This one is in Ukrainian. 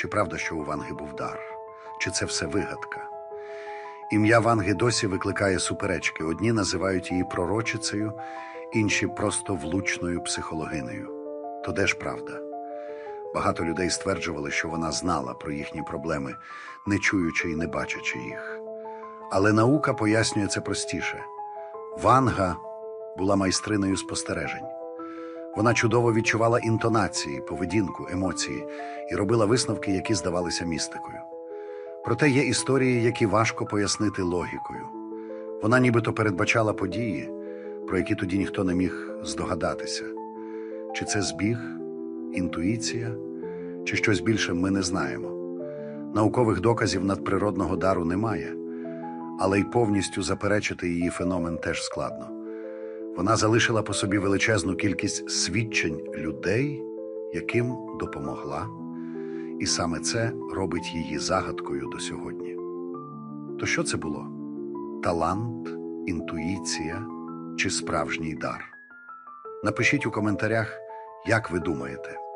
Чи правда, що у Ванги був дар? Чи це все вигадка? Ім'я Ванги досі викликає суперечки. Одні називають її пророчицею, інші просто влучною психологинею. То де ж правда? Багато людей стверджували, що вона знала про їхні проблеми, не чуючи і не бачачи їх. Але наука пояснює це простіше. Ванга була майстриною спостережень. Вона чудово відчувала інтонації, поведінку, емоції і робила висновки, які здавалися містикою. Проте є історії, які важко пояснити логікою. Вона нібито передбачала події, про які тоді ніхто не міг здогадатися. Чи це збіг, інтуїція, чи щось більше ми не знаємо. Наукових доказів надприродного дару немає, але й повністю заперечити її феномен теж складно. Вона залишила по собі величезну кількість свідчень людей, яким допомогла, і саме це робить її загадкою до сьогодні. То що це було? Талант, інтуїція чи справжній дар? Напишіть у коментарях, як ви думаєте.